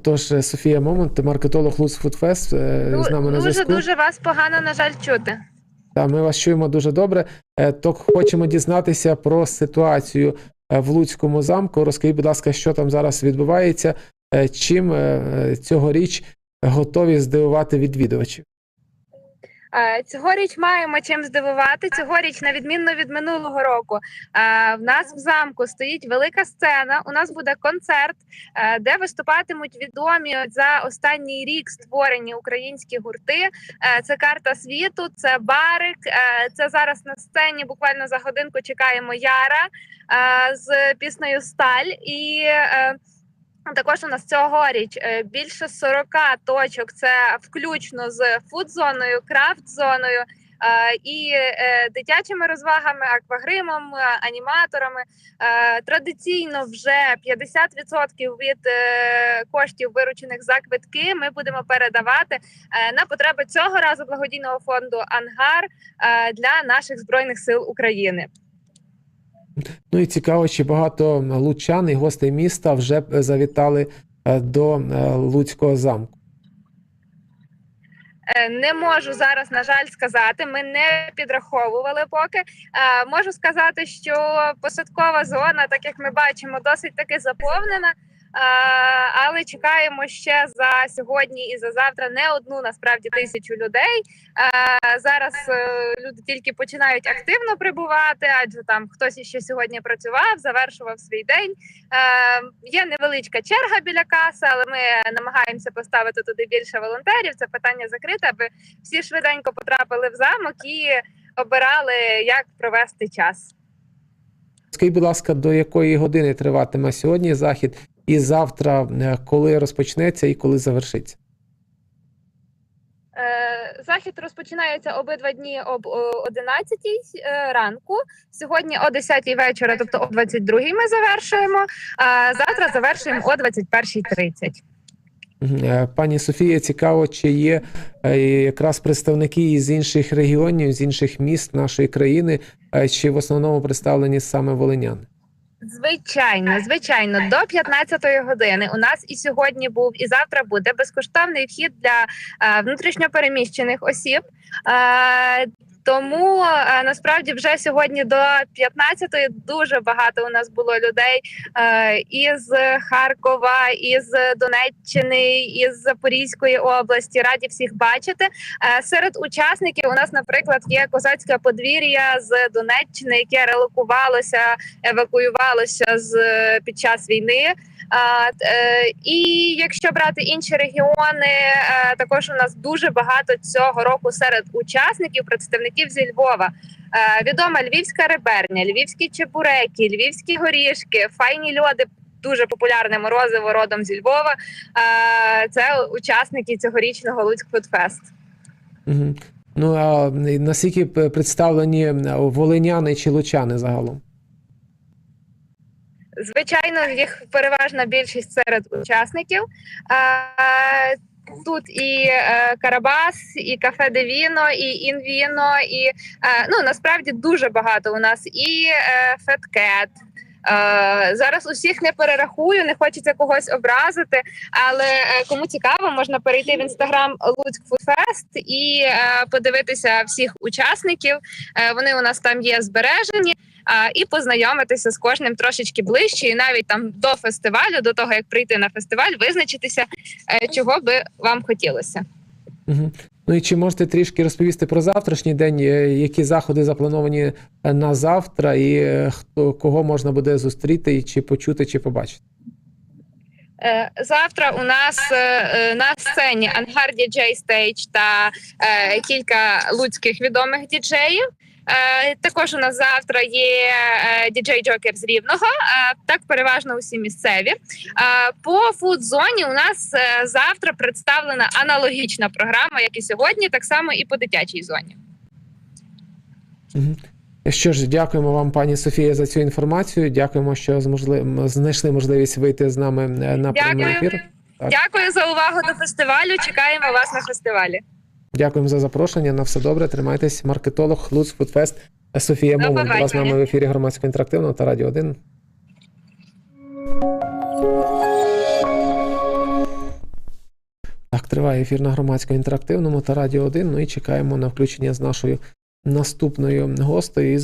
Отож, е, Софія Момент, маркетолог Луц Фудфест з нами на зв'язку. дуже вас погано, на жаль, чути. Та ми вас чуємо дуже добре. Е, То хочемо дізнатися про ситуацію е, в Луцькому замку. Розкажіть, будь ласка, що там зараз відбувається, е, чим е, цьогоріч готові здивувати відвідувачів. Е, Цьогоріч маємо чим здивувати. Цьогоріч, на відмінно від минулого року, е, в нас в замку стоїть велика сцена. У нас буде концерт, е, де виступатимуть відомі за останній рік створені українські гурти. Це карта світу, це барик. Це зараз на сцені. Буквально за годинку чекаємо Яра з піснею Сталь і. Також у нас цьогоріч е, більше 40 точок. Це включно з фуд-зоною, крафт-зоною. е, І е, дитячими розвагами, аквагримом, аніматорами традиційно вже 50% від коштів, виручених за квитки, ми будемо передавати на потреби цього разу благодійного фонду Ангар для наших збройних сил України. Ну і цікаво, чи багато лучан і гостей міста вже завітали е, до е, Луцького замку. Е, Не можу зараз, на жаль, сказати. Ми не підраховували поки. Можу сказати, що посадкова зона, так як ми бачимо, досить таки заповнена. Е, Але чекаємо ще за сьогодні і за завтра не одну насправді тисячу людей. Е, Зараз е, люди тільки починають активно прибувати, адже там хтось іще сьогодні працював, завершував свій день. Є невеличка черга біля каси, але ми намагаємося поставити туди більше волонтерів. Це питання закрите, аби всі швиденько потрапили в замок і обирали, як провести час. Скажіть, будь ласка, до якої години триватиме сьогодні захід, і завтра, е, коли розпочнеться і коли завершиться? Е, Захід розпочинається обидва дні об о, 11 е, ранку. Сьогодні о 10 вечора, тобто о 22 ми завершуємо. А завтра завершуємо о 21.30. Мгм. Е, Пані Софія, цікаво, чи є якраз представники із інших регіонів, з інших міст нашої країни, чи в основному представлені саме волиняни? Звичайно, звичайно, до 15 години у нас і сьогодні був, і завтра буде безкоштовний вхід для е, внутрішньопереміщених осіб. Тому е, насправді вже сьогодні до 15-ї дуже багато у нас було людей е, із Харкова, із Донеччини, із Запорізької області. Раді всіх бачити. Е, серед учасників у нас, наприклад, є козацьке подвір'я з Донеччини, яке релокувалося евакуювалося з під час війни. Е, і якщо брати інші регіони, е, також у нас дуже багато цього року серед учасників представників зі Львова. Е, відома львівська реберня, львівські чебуреки, львівські горішки, файні льоди. Дуже популярне морозиво родом зі Львова. Це учасники цьогорічного Луцьк Фудфест. Ну а наскільки представлені волиняни чи лучани загалом? Звичайно, їх переважна більшість серед учасників. Тут і е, Карабас, і кафе де Віно, і Інвіно, і е, ну насправді дуже багато у нас і е, Феткет. Е, зараз усіх не перерахую, не хочеться когось образити. Але е, кому цікаво, можна перейти в інстаграм Луцьк Фудфест і е, подивитися всіх учасників. Е, вони у нас там є збережені і познайомитися з кожним трошечки ближче, і навіть там до фестивалю, до того як прийти на фестиваль, визначитися, е, чого би вам хотілося. Мгм. Ну і чи можете трішки розповісти про завтрашній день, е, які заходи заплановані е, на завтра, і хто кого можна буде зустріти, і чи почути, чи побачити? Завтра у нас на сцені Ангар Діджей Стейдж та кілька луцьких відомих діджеїв. Е, Також у нас завтра є е, діджей Джокер з Рівного, е, так переважно усі місцеві. По фудзоні у нас завтра представлена аналогічна програма, як і сьогодні, так само і по дитячій зоні. Що ж, дякуємо вам, пані Софія, за цю інформацію. Дякуємо, що зможли... знайшли можливість вийти з нами на прямий ефір. Так. Дякую за увагу до фестивалю. Чекаємо вас на фестивалі. Дякуємо за запрошення. На все добре. Тримайтесь. Маркетолог Луц Фудфест Софія Момент була з нами в ефірі громадського інтерактивного та радіо 1. Так, триває ефір на громадському інтерактивному та радіо 1. Ну і чекаємо на включення з нашою наступною гостею.